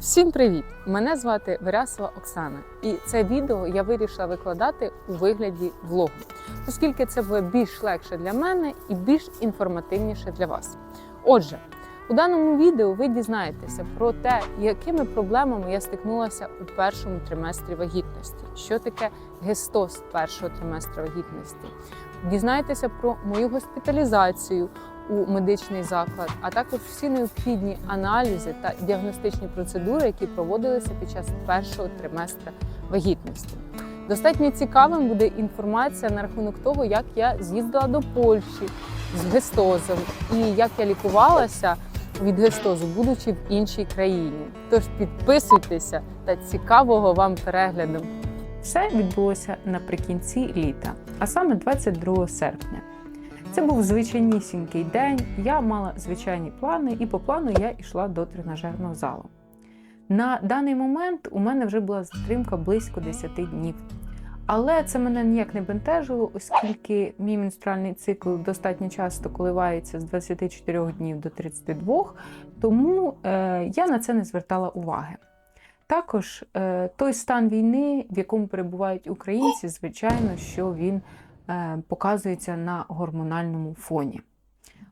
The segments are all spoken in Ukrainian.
Всім привіт! Мене звати Верясова Оксана, і це відео я вирішила викладати у вигляді влогу, оскільки це буде більш легше для мене і більш інформативніше для вас. Отже, у даному відео ви дізнаєтеся про те, якими проблемами я стикнулася у першому триместрі вагітності, що таке гестоз першого триместру вагітності. Дізнаєтеся про мою госпіталізацію у медичний заклад, а також всі необхідні аналізи та діагностичні процедури, які проводилися під час першого триместра вагітності. Достатньо цікавим буде інформація на рахунок того, як я з'їздила до Польщі з гестозом і як я лікувалася від гестозу, будучи в іншій країні. Тож підписуйтеся та цікавого вам перегляду. Все відбулося наприкінці літа, а саме 22 серпня. Це був звичайнісінький день. Я мала звичайні плани, і по плану я йшла до тренажерного залу. На даний момент у мене вже була затримка близько 10 днів. Але це мене ніяк не бентежило, оскільки мій менструальний цикл достатньо часто коливається з 24 днів до 32, тому е, я на це не звертала уваги. Також е, той стан війни, в якому перебувають українці, звичайно, що він показується на гормональному фоні.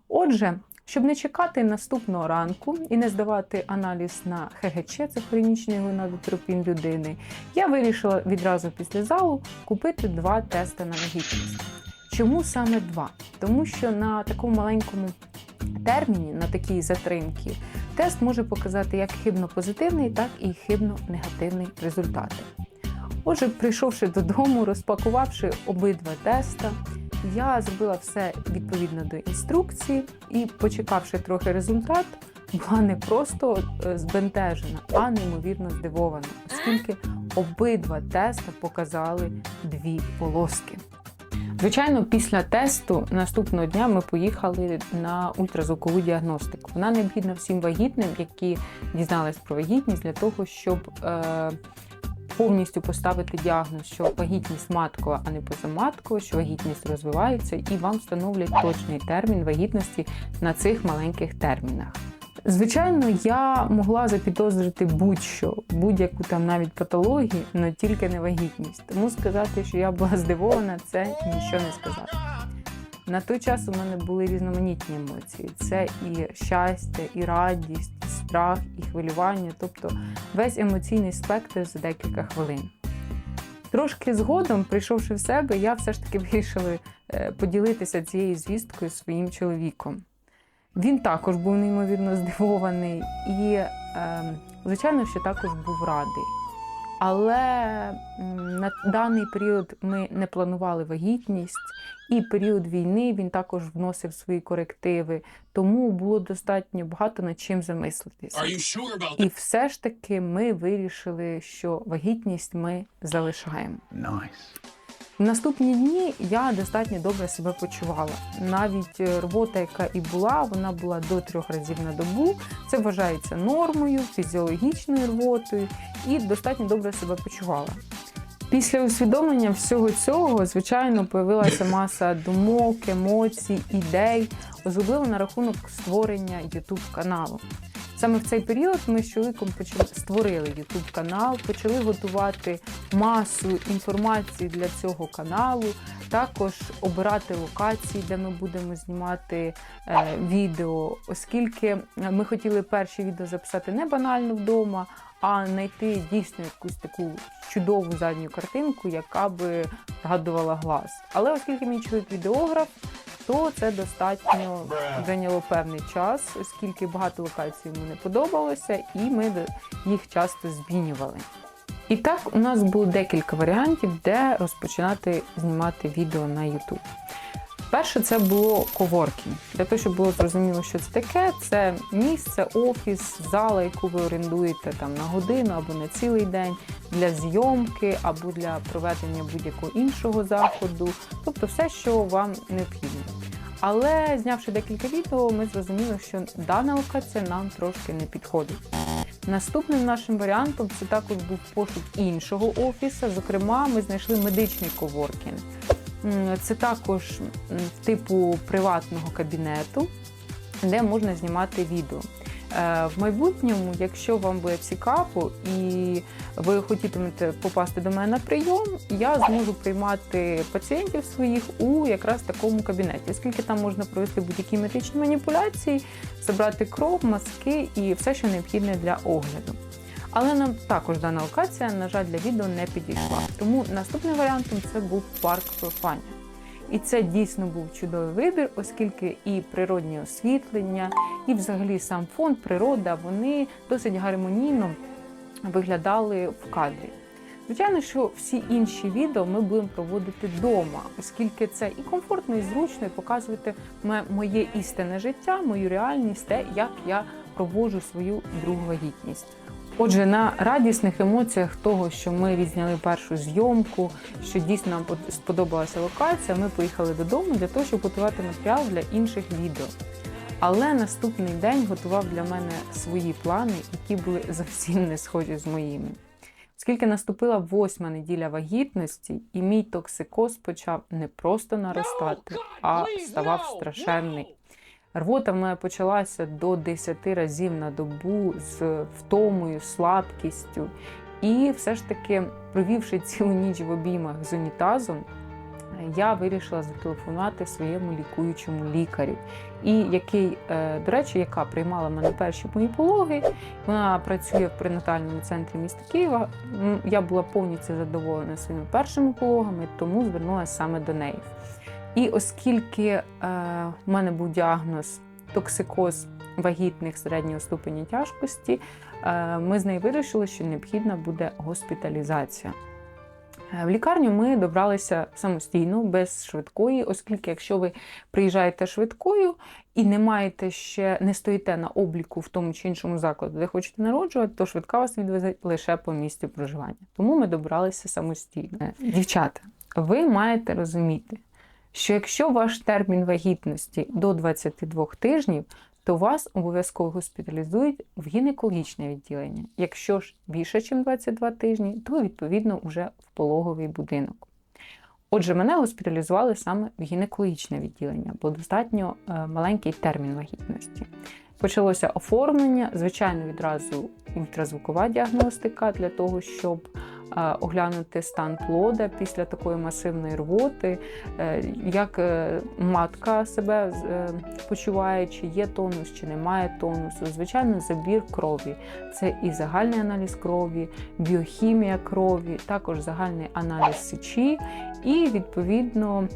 Отже, щоб не чекати наступного ранку і не здавати аналіз на ХГЧ, це хронічний гонадотропін людини, я вирішила відразу після залу купити два тести на вагітність. Чому саме два? Тому що на такому маленькому терміні, на такій затримці, тест може показати як хибно-позитивний, так і хибно-негативний результати. Отже, прийшовши додому, розпакувавши обидва теста, я зробила все відповідно до інструкції і, почекавши трохи результат, була не просто е, збентежена, а неймовірно здивована, оскільки обидва теста показали дві полоски. Звичайно, після тесту наступного дня ми поїхали на ультразвукову діагностику. Вона необхідна всім вагітним, які дізнались про вагітність для того, щоб е, повністю поставити діагноз, що вагітність маткова, а не позаматкова, що вагітність розвивається, і вам встановлять точний термін вагітності на цих маленьких термінах. Звичайно, я могла запідозрити будь-що, будь-яку там навіть патологію, але тільки не вагітність. Тому сказати, що я була здивована, це нічого не сказати. На той час у мене були різноманітні емоції: це і щастя, і радість, страх, і хвилювання, тобто весь емоційний спектр за декілька хвилин. Трошки згодом, прийшовши в себе, я все ж таки вирішила е, поділитися цією звісткою своїм чоловіком. Він також був неймовірно здивований і, е, звичайно, що також був радий. Але на даний період ми не планували вагітність, і період війни він також вносив свої корективи, тому було достатньо багато над чим замислитися. Sure І все ж таки ми вирішили, що вагітність ми залишаємо. Nice. В наступні дні я достатньо добре себе почувала. Навіть е, робота, яка і була, вона була до трьох разів на добу. Це вважається нормою, фізіологічною роботою і достатньо добре себе почувала. Після усвідомлення всього цього, звичайно, появилася маса думок, емоцій, ідей, особливо на рахунок створення youtube каналу. Саме в цей період ми з чоловіком почали створили youtube канал, почали готувати масу інформації для цього каналу, також обирати локації, де ми будемо знімати е, відео, оскільки ми хотіли перші відео записати не банально вдома, а знайти дійсно якусь таку чудову задню картинку, яка би згадувала глаз. Але оскільки мій чоловік відеограф, то це достатньо зайняло певний час, оскільки багато локацій йому не подобалося, і ми їх часто змінювали. І так, у нас було декілька варіантів, де розпочинати знімати відео на YouTube. Перше, це було коворкінг. Для того, щоб було зрозуміло, що це таке, це місце, офіс, зала, яку ви орендуєте там на годину або на цілий день для зйомки або для проведення будь-якого іншого заходу, тобто все, що вам необхідно. Але знявши декілька відео, ми зрозуміли, що дана локація нам трошки не підходить. Наступним нашим варіантом це також був пошук іншого офісу. Зокрема, ми знайшли медичний коворкінг. Це також типу приватного кабінету, де можна знімати відео. Е, В майбутньому, якщо вам буде цікаво і ви хотітимете попасти до мене на прийом, я зможу приймати пацієнтів своїх у якраз такому кабінеті, оскільки там можна провести будь-які медичні маніпуляції, забрати кров, маски і все, що необхідне для огляду. Але нам також дана локація, на жаль, для відео не підійшла. Тому наступним варіантом це був парк Феофанія. І це дійсно був чудовий вибір, оскільки і природнє освітлення, і взагалі сам фон, природа, вони досить гармонійно виглядали в кадрі. Звичайно, що всі інші відео ми будемо проводити вдома, оскільки це і комфортно, і зручно, і показувати моє істинне життя, мою реальність, те, як я проводжу свою другу вагітність. Отже, на радісних емоціях того, що ми відзняли першу зйомку, що дійсно нам сподобалася локація, ми поїхали додому для того, щоб готувати матеріал для інших відео. Але наступний день готував для мене свої плани, які були зовсім не схожі з моїми. Оскільки наступила восьма неділя вагітності, і мій токсикоз почав не просто наростати, а ставав страшенний. Рвота в мене почалася до 10 разів на добу з втомою, слабкістю. І все ж таки, провівши цілу ніч в обіймах з унітазом, я вирішила зателефонувати своєму лікуючому лікарю, і який, е, до речі, яка приймала мене перші мої пологи. Вона працює в пренатальному центрі міста Києва. Я була повністю задоволена своїми першими пологами, тому звернулася саме до неї. І оскільки е, в мене був діагноз токсикоз вагітних середнього ступеня тяжкості, е, ми з нею вирішили, що необхідна буде госпіталізація. Е, В лікарню ми добралися самостійно, без швидкої, оскільки, якщо ви приїжджаєте швидкою і не маєте ще не стоїте на обліку в тому чи іншому закладі, де хочете народжувати, то швидка вас відвезе лише по місці проживання. Тому ми добралися самостійно. Дівчата, ви маєте розуміти, що якщо ваш термін вагітності до 22 тижнів, то вас обов'язково госпіталізують в гінекологічне відділення. Якщо ж більше, ніж 22 тижні, то відповідно вже в пологовий будинок. Отже, мене госпіталізували саме в гінекологічне відділення, бо достатньо е, маленький термін вагітності. Почалося оформлення, звичайно, відразу ультразвукова діагностика для того, щоб оглянути стан плода після такої масивної рвоти, е, як е, матка себе е, почуває, чи є тонус, чи немає тонусу. Звичайно, забір крові. Це і загальний аналіз крові, біохімія крові, також загальний аналіз сечі, і відповідно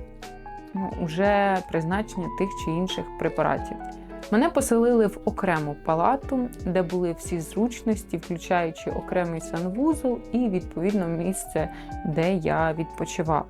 ну, уже призначення тих чи інших препаратів. Мене поселили в окрему палату, де були всі зручності, включаючи окремий санвузол і відповідно місце, де я відпочивав.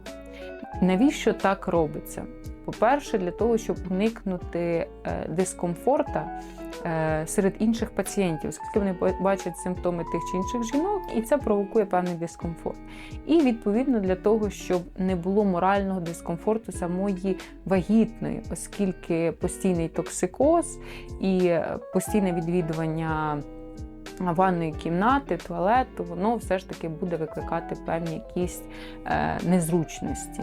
Навіщо так робиться? По-перше, для того, щоб уникнути е, дискомфорта е, серед інших пацієнтів, оскільки вони ба- бачать симптоми тих чи інших жінок, і це провокує певний дискомфорт. І відповідно для того, щоб не було морального дискомфорту самої вагітної, оскільки постійний токсикоз і е, постійне відвідування ванної кімнати, туалету, воно все ж таки буде викликати певні якісь е, незручності.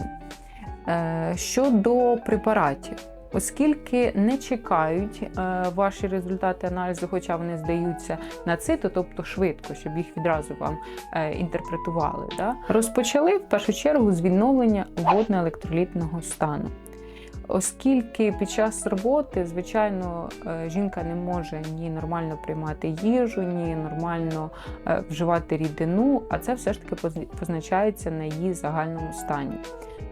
Е, щодо препаратів. Оскільки не чекають е, ваші результати аналізу, хоча вони здаються на цито, тобто швидко, щоб їх відразу вам е, інтерпретували. Розпочали в першу чергу з відновлення водно-електролітного стану. Оскільки під час роботи, звичайно, е, жінка не може ні нормально приймати їжу, ні нормально е, вживати рідину, а це все ж таки позначається на її загальному стані.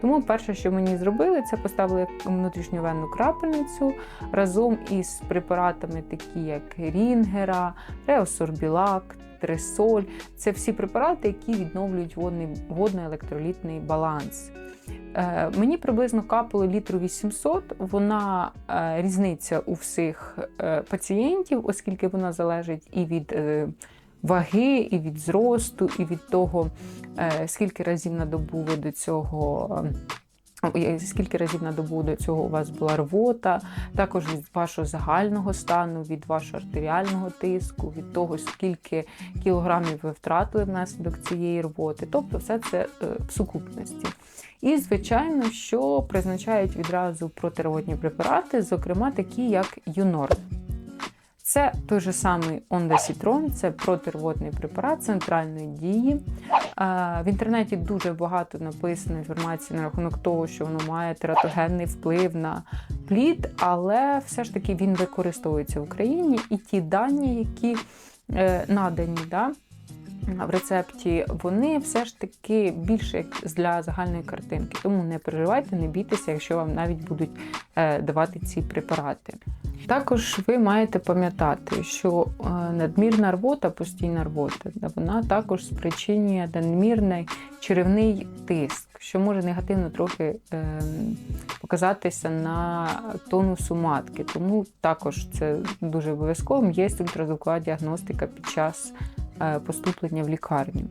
Тому перше, що мені зробили, це поставили внутрішньовенну крапельницю разом із препаратами, такі як Рінгера, Реосорбілак, Тресоль. Це всі препарати, які відновлюють водний, водно-електролітний баланс. Е, Мені приблизно капало літру 800. Вона е, різниця у всіх е, пацієнтів, оскільки вона залежить і від ваги, і від зросту, і від того, скільки разів на добу ви до цього. Е, Скільки разів на добу до цього у вас була рвота, також від вашого загального стану, від вашого артеріального тиску, від того, скільки кілограмів ви втратили внаслідок цієї рвоти. Тобто, все це е, в сукупності. І, звичайно, що призначають відразу протирвотні препарати, зокрема такі як Юнор. Це той же самий Ондесітрон, це протирвотний препарат центральної дії. Е, В інтернеті дуже багато написано інформації на рахунок того, що воно має тератогенний вплив на плід, але все ж таки він використовується в Україні, і ті дані, які е, надані, да, в рецепті, вони все ж таки більше як для загальної картинки. Тому не переживайте, не бійтеся, якщо вам навіть будуть е, давати ці препарати. Також ви маєте пам'ятати, що е, надмірна рвота, постійна рвота, вона також спричинює надмірний черевний тиск, що може негативно трохи е, показатися на тонусу матки. Тому також це дуже обов'язково. Є ультразвукова діагностика під час поступлення в лікарню.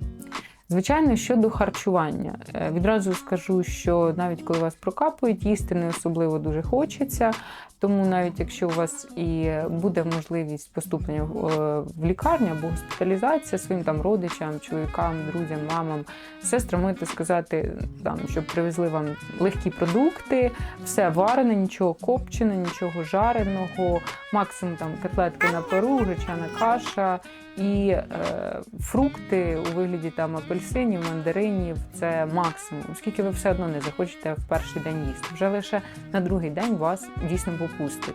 Звичайно, щодо харчування, Е, відразу скажу, що навіть коли вас прокапують, їсти не особливо дуже хочеться. Тому навіть якщо у вас і буде можливість поступлення в е, лікарню або госпіталізація своїм там родичам, чоловікам, друзям, мамам, сестрам, можете сказати, там, щоб привезли вам легкі продукти, все варене, нічого копчене, нічого жареного, максимум там котлетки на пару, гречана каша і е, фрукти у вигляді там апельсинів, мандаринів це максимум, оскільки ви все одно не захочете в перший день їсти. Вже лише на другий день вас дійсно попустить.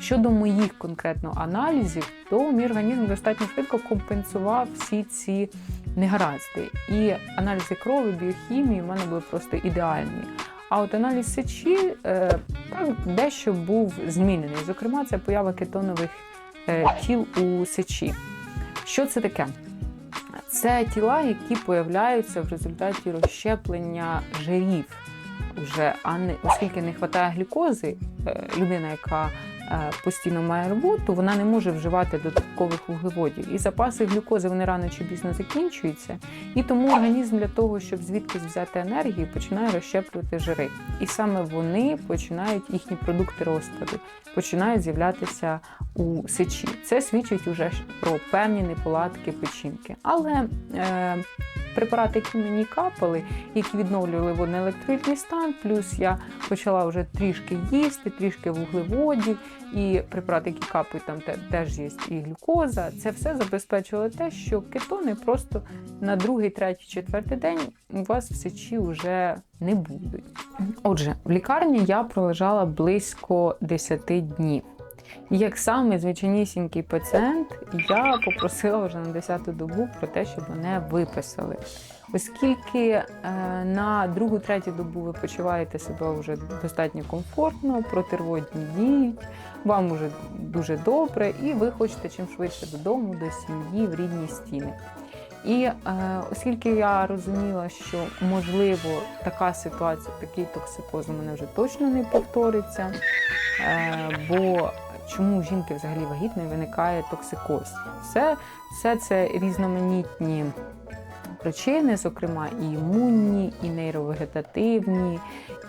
Щодо моїх конкретно аналізів, то мій організм достатньо швидко компенсував всі ці негаразди. І аналізи крові, біохімії в мене були просто ідеальні. А от аналіз сечі е, так дещо був змінений. Зокрема, це поява кетонових е, тіл у сечі. Що це таке? Це тіла, які появляються в результаті розщеплення жирів. Вже, а не оскільки не вистачає глюкози, людина, яка е, постійно має роботу, вона не може вживати додаткових вуглеводів. І запаси глюкози вони рано чи пізно закінчуються. І тому організм для того, щоб звідкись взяти енергію, починає розщеплювати жири. І саме вони починають їхні продукти розкладу, починають з'являтися у сечі. Це свідчить уже про певні неполадки печінки. Але е, препарати, які мені капали, які відновлювали водноелектролітний стан, плюс я почала вже трішки їсти, трішки вуглеводів, і препарати, які капають, там те- теж є і глюкоза. Це все забезпечувало те, що кетони просто на другий, третій, четвертий день у вас в сечі вже не будуть. Отже, в лікарні я пролежала близько 10 днів. Як самий звичайнісінький пацієнт, я попросила вже на 10-ту добу про те, щоб мене виписали. Оскільки е, на другу-третю добу ви почуваєте себе вже достатньо комфортно, протирводні діють, вам уже дуже добре, і ви хочете чим швидше додому, до сім'ї, в рідні стіни. І е, оскільки я розуміла, що можливо така ситуація, такий токсикоз у мене вже точно не повториться, е, бо чому у жінки взагалі вагітної виникає токсикоз? Все, все це різноманітні причини, зокрема і імунні, і нейровегетативні,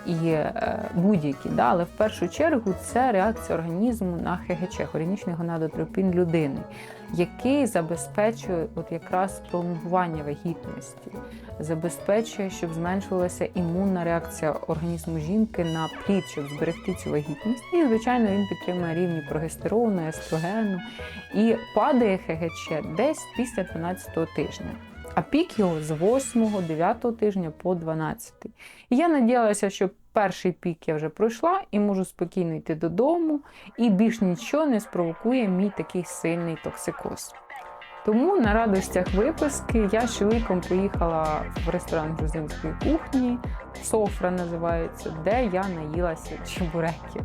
і е, будь-які. Да? Але в першу чергу це реакція організму на ХГЧ, хронічний гонадотропін людини, який забезпечує от якраз пролонгування вагітності, забезпечує, щоб зменшувалася імунна реакція організму жінки на плід, щоб зберегти цю вагітність. І, звичайно, він підтримує рівні прогестерону, естрогену і падає ХГЧ десь після 12-го тижня. А пік його з 8-9 тижня по 12. І я надіялася, що перший пік я вже пройшла і можу спокійно йти додому, і більш нічого не спровокує мій такий сильний токсикоз. Тому на радостях виписки я з чоловіком поїхала в ресторан грузинської кухні, Софра називається, де я наїлася чебуреків.